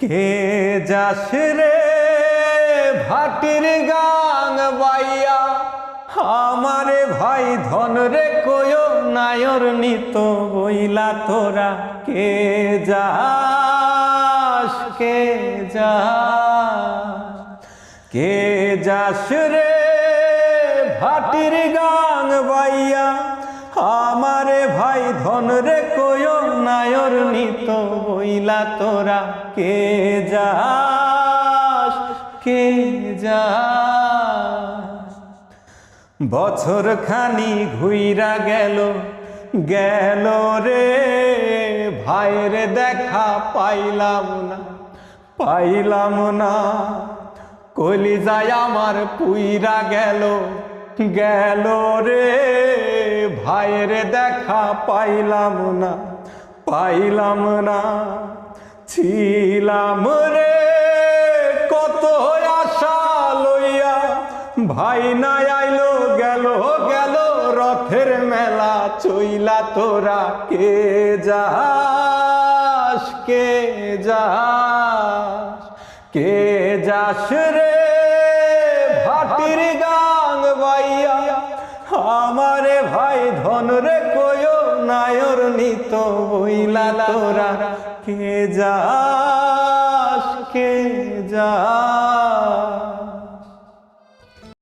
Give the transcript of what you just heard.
কে যাস রে ভাটির গান বাইয়া? আমারে ভাই ধন রে কয় নায়র নিত বইলা তোরা। কে যাস কে যাস কে যাস রে ভাটির গান বাইয়া? আমারে ভাই ধন রে নায়র নিত বইলা তোরা, কে যাস কে যাস? বছর খানি ঘুইরা গেল গেল রে, ভাইয়ের দেখা পাইলাম না পাইলাম না। কলি যায় আমার পুইরা গেল গেল রে, ভাইয়ের দেখা পাইলাম না। পাইলাম না। ছিলাম রে, কত আশা লইয়া। ভাই না আইলো, গেল গেল, রথের মেলা চইলা তোরা কে যাস কে যাস কে যাস রে? ভাটির গান বাইয়া আমারে ভাই ধন রে কয় নায়র নিত বইলা তোরা। কে যাস কে যাস?